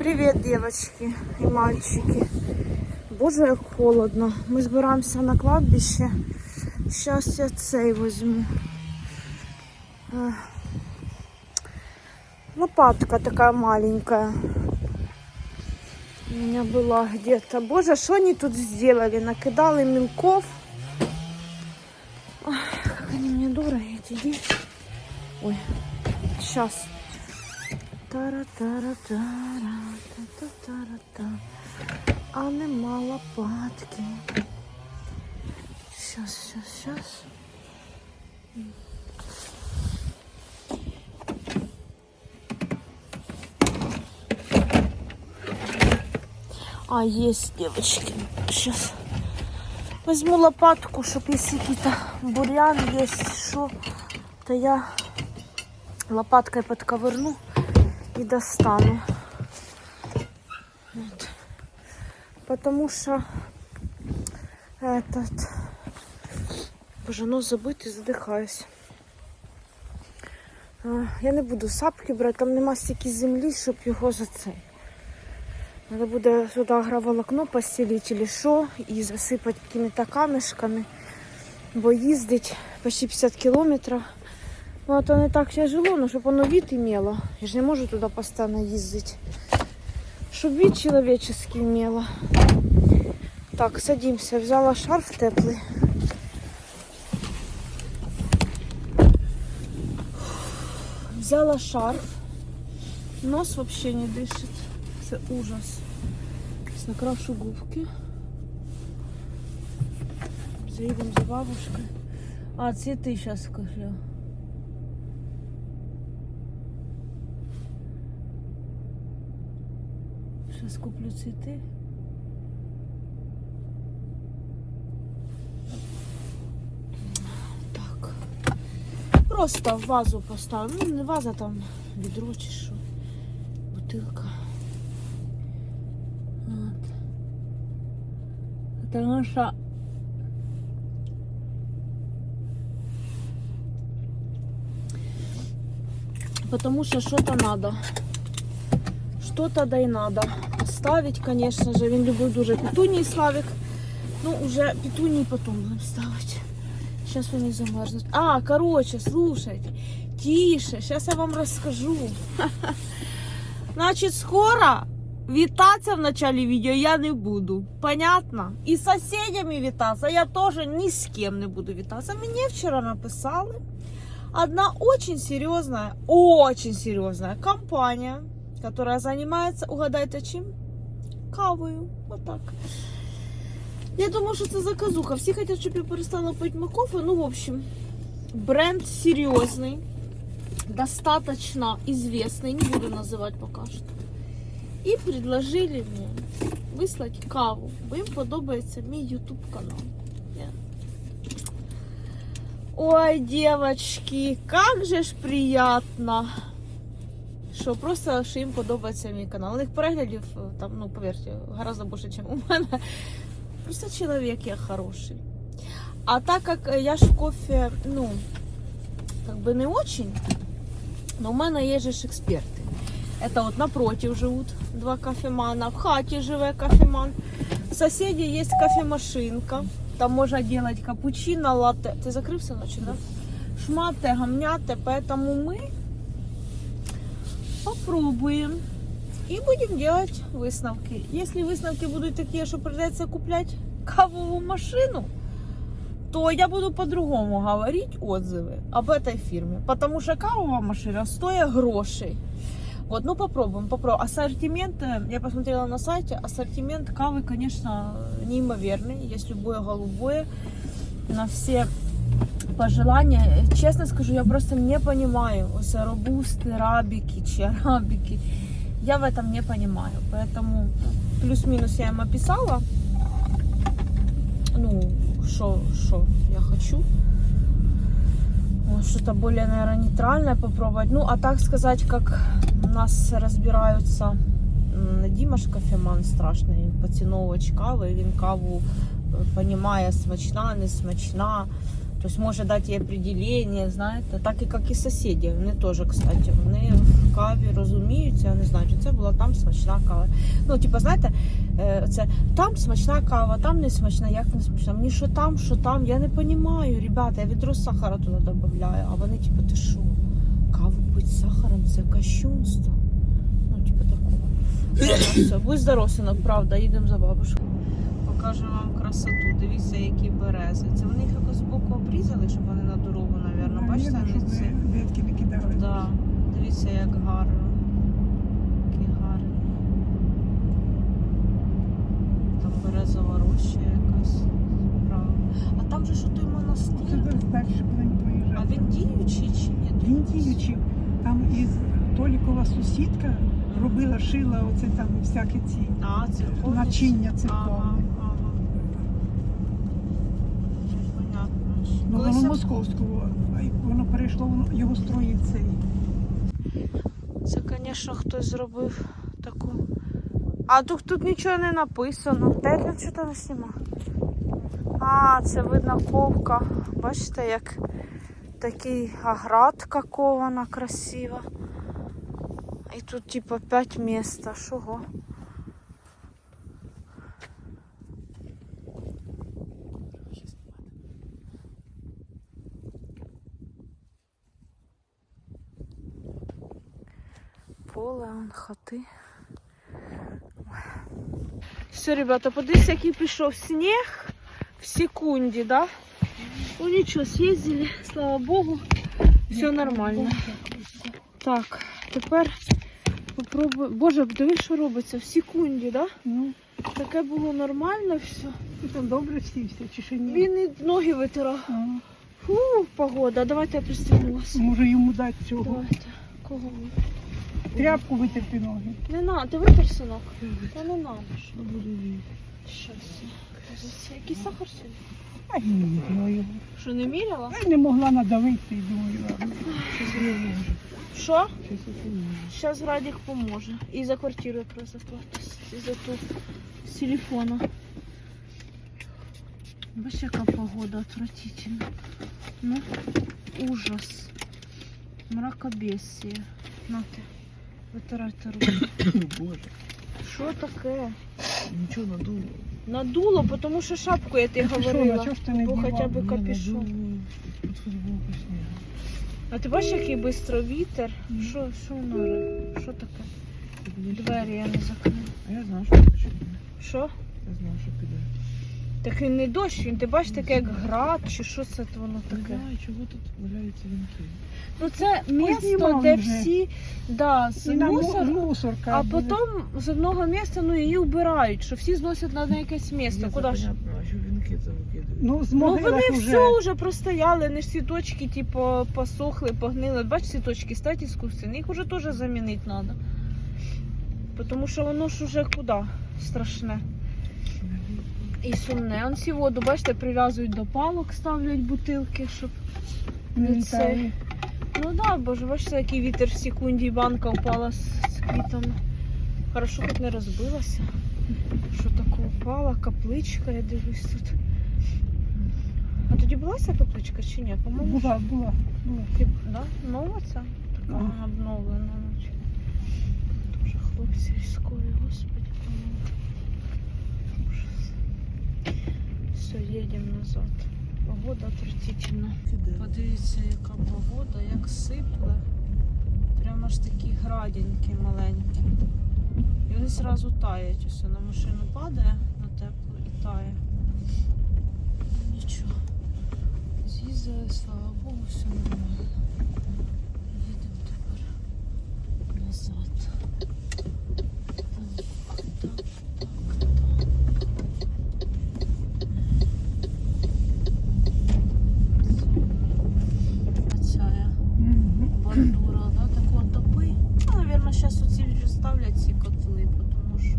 Привет, девочки и мальчики. Боже, як холодно. Ми збираємося на кладбище. Сейчас я цей возьму. Е, Лопатка такая маленькая. У меня была где-то. Боже, что они тут сделали? Накидали мелков. Ой, как они мне дороги эти. Ой, сейчас. А нема лопатки. Сейчас, сейчас, сейчас. А, есть, девочки. Сейчас возьму лопатку, чтобы если какие-то бурьян есть, что, то я лопаткой подковырну и достану. Вот. Потому что этот... Боже, нос забити, задихаюсь. Я не буду сапки брати, там нема стільки землі, щоб його за цей. Треба буде сюди агроволокно постелити чи що і засипати якими-то камешками, бо їздить почти 50 кілометрів. Ну, це не так тяжело, но щоб воно вид имело. Я ж не можу туди постійно їздити. Щоб вид человеческий имело. Так, садимся. Взяла шарф теплий. Взяла шарф. Нос вообще не дышит. Це ужас. Зараз накрашу губки. Заїдемо за бабушкою. А, цветы сейчас скажу. Сейчас куплю цветы. Так. Просто в вазу поставлю. Ну, не ваза там, відро чи що. Бутилка. От. Тому що Потому что что-то надо. Что-то да и надо. Ставить, конечно же. Він любив дуже петунії Славик. Ну, уже петунії потом будем ставить. Сейчас вони замерзнуть. А, короче, слушайте. Тише, сейчас я вам расскажу. Значит, скоро вітатися в начале видео я не буду. Понятно? І з сусідями вітатися я тоже ни с кем не буду вітатися. Мені вчора написали одна очень серьезная, очень серьезная компания, которая занимается, угадайте чим? Кавою. Вот так. Я думаю, що це заказуха. Всі хочуть, щоб я перестала пити кофе. Ну, в общем, бренд серьезный, достаточно известный, не буду называть пока что. І предложили мне вислати каву, бо їм подобається мій YouTube канал. Ой, девочки, как же ж приятно. Що просто що їм подобається мій канал. У них переглядів там, ну, повірте, гораздо більше, ніж у мене. Просто чоловік я хороший. А так как я ж в кофе, ну, как бы не очень, но у мене є же ж експерти. Это вот напротив живут два кофемана, в хаті живе кофеман. В соседи есть кофемашинка. Там можно делать капучино, латте. Ты закрылся ночью, да? Шматы, гамняты. Поэтому мы Попробуем и будем делать выставки. Если выставки будут такие, что придется куплять кавовую машину, то я буду по-другому говорить отзывы об этой фирме, потому что кавовая машина стоит грошей. Вот, ну попробуем, попробуем. Ассортимент, э, я посмотрела на сайте, ассортимент кавы, конечно, неимоверный. Есть любое голубое на все пожелания. Честно скажу, я просто не понимаю ось робусты, рабики, чи арабики. Я в этом не понимаю. Поэтому плюс-минус я им описала. Ну, что, что я хочу. Вот, Что-то более, наверное, нейтральное попробовать. Ну, а так сказать, как у нас розбираються м, Дімаш кофеман страшний, поціновувач кави. Він каву е, понімає смачна, не смачна. Тобто може дати определення, знаєте, так і як і сусіди. Вони теж, кстати, вони в каві розуміються, вони знають, що це була там смачна кава. Ну, типу, знаєте, це там смачна кава, там не смачна, як не смачна. Мені що там, що там, я не розумію, ребята, я відро сахара туди додаю, а вони, типу, ти що? Каву пити з сахаром це кощунство. Ну, типу такого. Все, будь здоров, синок, правда, їдемо за бабушкою. Покажу вам красоту. Дивіться, які берези. Це вони їх якось збоку обрізали, щоб вони на дорогу, мабуть. Бачите, вони ці. ветки не кидали. Да. Дивіться, як гарно. Які гарні. Там березова роща якась справа. А там же що той монастир. А він діючий чи ні? Він діючий. Там із Толікова сусідка робила, шила оце там всякі ці А, начиння церковне. ага. Ну, Понятно. Ну, Колись воно московського, воно перейшло, воно його строїв цей. Це, звісно, хтось зробив таку. А тут, тут нічого не написано. Де я що не знімав? А, це видно ковка. Бачите, як такий аградка кована красива. І тут, типу, 5 місць. А Шого? Поле, хати. Все, ребята, подивіться, який пішов сніг в секунді, да? Ну нічого, съездили, слава Богу, все нормально. Так, тепер попробуй. Боже, диви, що робиться в секунді, да? Ну, Таке було нормально все. і там добре всівся, чи ще ні? Він і ноги витирав. А, Фу, погода. Давайте я пристегнулася. може йому дати цього. Давайте. Кого? Тряпку витерти ноги. Не надо, ти витер, синок? Та не надо. Що Щас. я. Який сахар сьогодні? А не знаю. Що не міряла? Я не могла надавити, і думаю, ладно. Що? Зараз Радік поможе. І за квартиру якраз заплатить. І за ту з телефона. Бачиш, яка погода отвратительна. Ну, ужас. Мракобесие. Нате. Витирайте руки. Боже, Що таке? нічого надуло. Надуло, тому що шапку я ти говорила. чого ж ти не Бо хоча б капюшон. Під футболку снігу. А ти бачиш, який швидко вітер? Що, що робить? Що таке? Ти? Двері я не закрила. А я знав, що піде. Що? Я знав, що піде. Так він не дощ, він ти бачиш таке як град, чи що це воно таке. Не знаю, чого тут валяються вінки. Ну це місто, де вже. всі да, з І на мусор, му- мусорка. а буде. потім з одного місця ну, її вбирають, що всі зносять на якесь місце. Ні, Куди ж? понятно, а що вінки це викидають? Ну, з Ну могилах вони вже. все вже простояли, вони ж цвіточки, типу, посохли, погнили. Бач, цвіточки стать іскусственні, їх вже теж замінити треба. Тому що воно ж уже куди страшне. І сумне. Он всі воду, бачите, прив'язують до палок, ставлять бутилки, щоб не це-. Ну да, боже, бачите, який вітер в секунді банка впала з, з квітами. Хорошо, хоч не розбилася. Що таке впала, капличка, я дивлюсь тут. А тоді була ця капличка чи ні? По-моєму, Була, була, була. Ти, да? Нова ця? Така обновлена. наче. Дуже хлопці військові, господи, помилуй. Ужас. Все, їдемо назад. Погода отвратительна. Подивіться, яка погода, як сипле. Прямо ж такі градінки маленькі. І вони зразу таять. Усе на машину падає на тепло і тає. Нічого. З'їздили, слава Богу, все нормально. Їдемо тепер назад. Так, так, так, так. Оця я Мгм. бандура, да, так от топи. Ну, наверное, зараз оці вже ставлять ці котли, тому що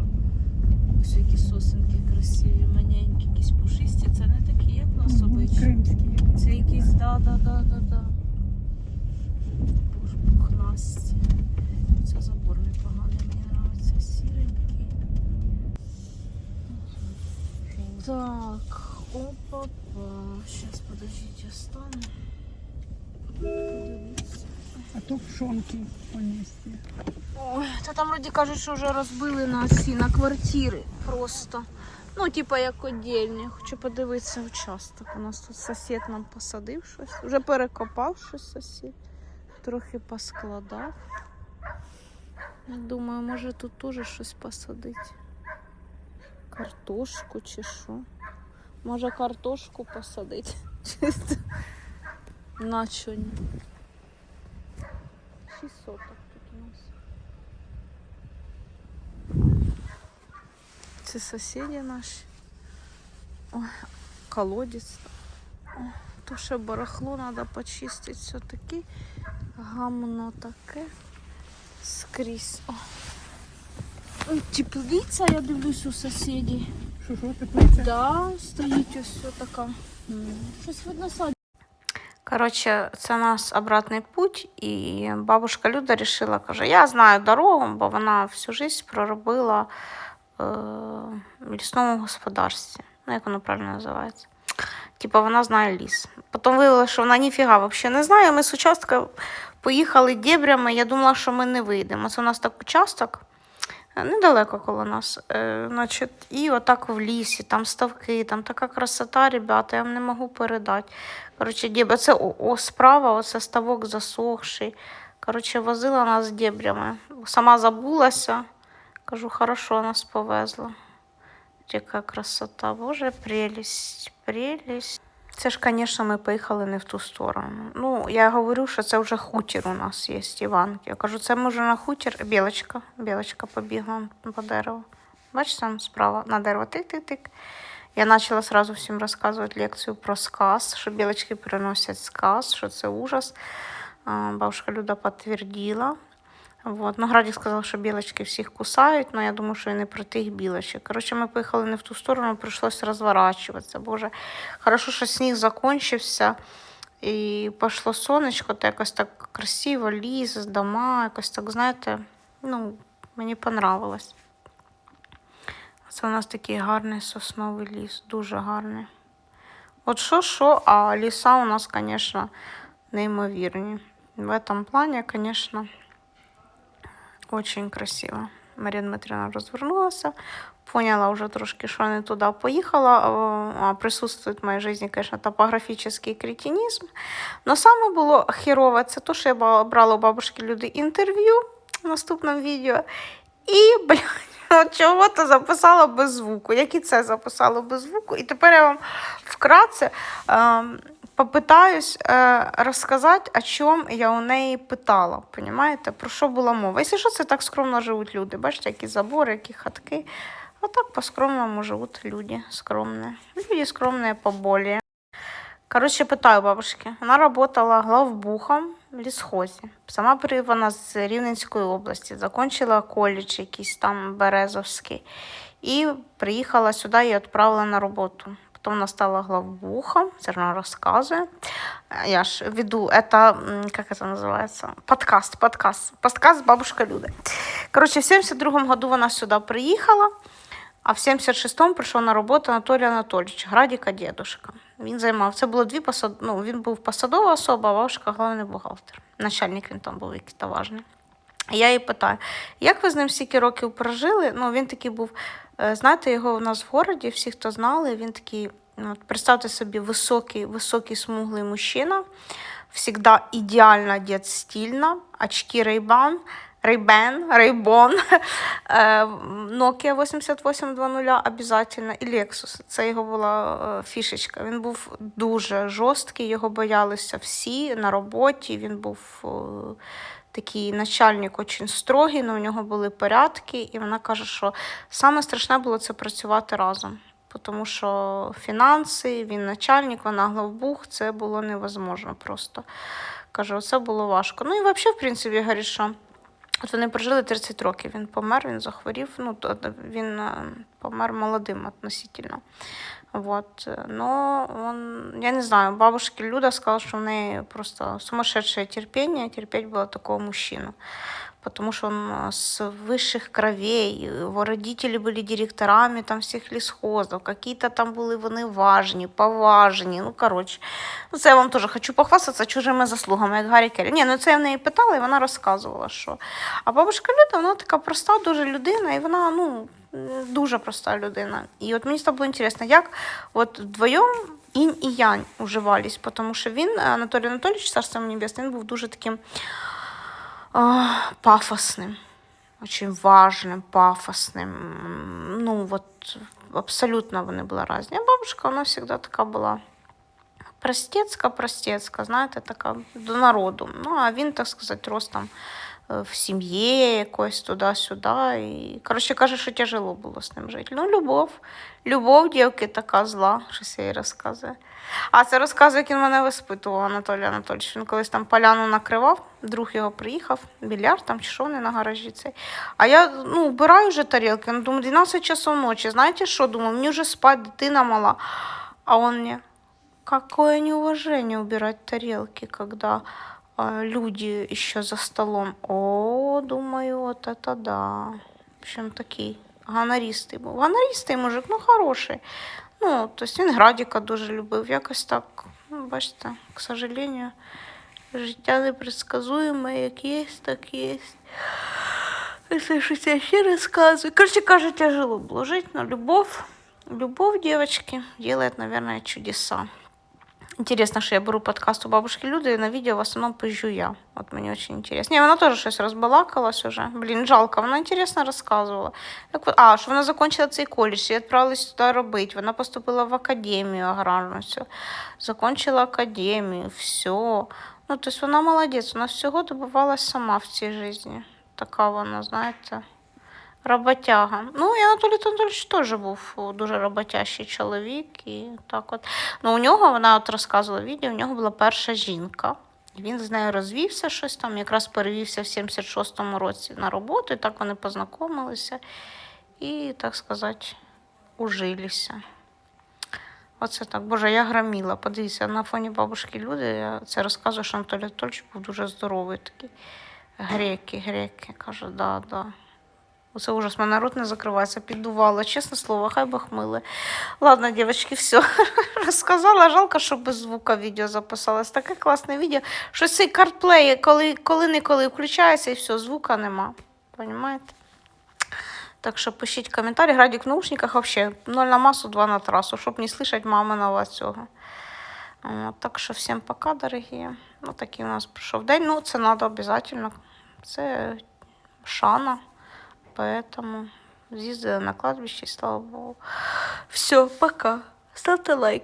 ось які сосенки красиві, маленькі, якісь пушисті. Це не такі, як у нас обичні. Кримські. Це якісь да, да, да, да, да. Боже, пухнасті. Це забор непоганий, мені подобається сіренький. Так, Опа-па. Сейчас, подождите, стану. Подивіться. А то пшонки понести. Ой, та там вроді кажуть, що вже розбили на всі, на квартири просто. Ну, типа як отдельні. Хочу подивитися участок. У нас тут сусід нам посадив щось. Вже перекопав щось сусід. Трохи поскладав. Я Думаю, може тут теж щось посадити. Картошку чи що. Може картошку посадити. Чисто. На що ні. Шість соток тут у нас. Це сусіди наші. Ой, колодець. Ой, то ще барахло треба почистити все-таки. Гамно таке скрізь. О. Теплиця, я дивлюсь у сусідів. Що що теплиця? Да, стоїть ось все така. Щось видно садить. Коротше, це у нас обратний путь, і бабушка Люда вирішила, каже, я знаю дорогу, бо вона всю життя проробила в лісному господарстві. Ну, як воно правильно називається? Типа вона знає ліс. Потім виявилося, що вона ніфіга взагалі не знає. Ми з участка поїхали дебрями. Я думала, що ми не вийдемо. Це у нас так участок. е, Недалеко коло нас. Е, значить, і отак в лісі, там ставки, там така красота, ребята, я вам не можу передати. Коротше, дебри, це о, о, справа, оце ставок засохший. Коротше, возила нас дебрями. Сама забулася. Кажу, хорошо, нас повезла. Яка красота, боже, прелість, прелість. Це ж, звісно, ми поїхали не в ту сторону. Ну, я говорю, що це вже хутір у нас є, Іванки. Я кажу, це ми вже на хутір. Білочка, білочка побігла по дереву. Бачиш, там справа на дерево тик-тик-тик. Я почала сразу всім розказувати лекцію про сказ, що білочки приносять сказ, що це ужас. Бабушка Люда підтвердила. Вот. Ну, Градік сказав, що білочки всіх кусають, але я думаю, що і не про тих білочок. Коротше, ми поїхали не в ту сторону, прийшлося розворачуватися. Боже, хорошо, що сніг закінчився. І пішло сонечко, то якось так красиво, ліс, дома, якось так, знаєте, ну, мені понравилось. Це у нас такий гарний сосновий ліс, дуже гарний. От що, що, а ліса у нас, звісно, неймовірні. В этом плані, звісно, очень красиво. Марія Дмитрівна розвернулася, поняла вже трошки, що не туди поїхала. А присутствує в моїй житті, звісно, топографічний кретинізм. Но саме було херове, це те, що я брала у бабушки люди інтерв'ю в наступному відео. І, блядь, от чого-то записала без звуку. Як і це записала без звуку. І тепер я вам вкратце е, попитаюсь е, розказати, о чому я у неї питала. Понимаєте? Про що була мова? Якщо що, це так скромно живуть люди. Бачите, які забори, які хатки. А так по-скромному живуть люди скромні. Люди скромні поболі. Коротше, питаю бабушки. Вона працювала главбухом в лісхозі. Сама вона з Рівненської області, закінчила коледж якийсь там Березовський. І приїхала сюди і відправила на роботу. Потім вона стала главбухом, це вона розказує. Я ж веду, это, м, как это называется, подкаст, подкаст, подкаст «Бабушка Люда». Коротше, в 72-му году вона сюди приїхала, а в 76-му прийшов на роботу Анатолій Анатолійович, Градіка дідушка. Він займав, це було дві посад... ну, він був посадова особа, а бабушка головний бухгалтер. Начальник він там був якийсь важний. Я її питаю, як ви з ним стільки років прожили? Ну, він такий був, е, знаєте, його у нас в городі, всі, хто знали, він такий, ну, от представте собі, високий, високий смуглий мужчина, всегда ідеально одет стильно, очки Ray-Ban, Ray-Bon, е, Nokia 8820 обязательно, і Lexus. Це його була е, фішечка. Він був дуже жорсткий, його боялися всі на роботі. Він був е, такий начальник очень строгий, але у нього були порядки, і вона каже, що саме страшне було це працювати разом. Тому що фінанси, він начальник, вона главбух, це було невозможно просто. Каже, оце було важко. Ну і взагалі, в принципі, говорить, що от вони прожили 30 років. Він помер, він захворів. Ну, то він е, помер молодим относительно. Вот. Но он, я не знаю, бабушки Люда сказала, что у неї просто сумасшедшее терпение, терпеть было такого мужчину потому что он э, с высших кровей, его родители были директорами там всіх лісхозів, какие-то там були вони важні, поважні, ну, коротше. Ну, це я вам теж хочу похвастатися чужими заслугами, як Гаррі Келлі. Ні, ну це я в неї питала, і вона розказувала, що. А бабушка Люда, вона така проста дуже людина, і вона, ну, м, дуже проста людина. І от мені стало було інтересно, як от вдвоєм інь і янь уживались, тому що він, Анатолій Анатолійович, царство йому небесне, він був дуже таким а, пафосним, очень важним, пафосним. Ну, от абсолютно вони були різні. А бабушка, вона завжди така була простецька, простецька, знаєте, така до народу. Ну, а він, так сказати, рос там е, в сім'ї якось туди-сюди. І, коротше, каже, що тяжело було з ним жити. Ну, любов. Любов дівки така зла, щось я їй розказує. А це розказує, як він мене виспитував Анатолій Анатольович. Він колись там поляну накривав, друг його приїхав, більярд там чи що вони на гаражі цей. А я ну, вбираю вже тарілки, ну, думаю, 12 часов ночі. Знаєте що? Думаю, мені вже спать, дитина мала. А он мне, какое неуважение убирать тарелки, когда люди еще за столом. О, думаю, вот это да. В общем, такий гонористий був. Гонористий мужик, ну хороший. Ну, тобто він Градіка дуже любив. Якось так, ну, бачите, к сожалению, життя непредсказуєме, як є, так є. Це щось я ще розказую. Короче, каже, тяжело було жити, но любов, любов, девочки, делает, наверное, чудеса. Интересно, что я беру подкаст у бабушки Люды, и на видео в основном пизжу я. Вот мне очень интересно. Не, вона тоже щось розбалакалась уже. Блін, жалко, вона інтересно розказувала. Як, от- а, що вона закінчила цей коледж і відправилась туди робити. Вона поступила в академію аграрну. Все. Закончила академію, все. Ну, тобто вона молодець, вона всього добивалась сама в цій житті. Така вона, знаєте, роботяга. Ну, і Анатолій Анатолійович теж був дуже роботящий чоловік. І так от. Ну, у нього, вона от розказувала відео, у нього була перша жінка. Він з нею розвівся щось там, якраз перевівся в 76-му році на роботу, і так вони познайомилися і, так сказати, ужилися. Оце так. Боже, я громіла. Подивіться, на фоні бабушки люди. Я це розказую, що Анатолій Анатольович був дуже здоровий такий. Греки, греки. Каже, да, да. Оце ужас, мене рот не закривається, піддувало. Чесне слово, хай Бог миле. Ладно, дівчатки, все. Розказала. Жалко, що без звука відео записалось. Таке класне відео. Що цей картплей, коли, коли-неколи включається і все, звука нема. Понимаєте? Так що пишіть коментарі. Градик в наушниках вообще 0 на масу, 2 на трасу, щоб не слышать маминого цього. От, так що всім пока, дорогі. Ну, такий у нас пройшов день. Ну, це треба обов'язково. Це шана. Поэтому съездила на кладбище, и слава Богу. Все, пока. Ставьте лайк.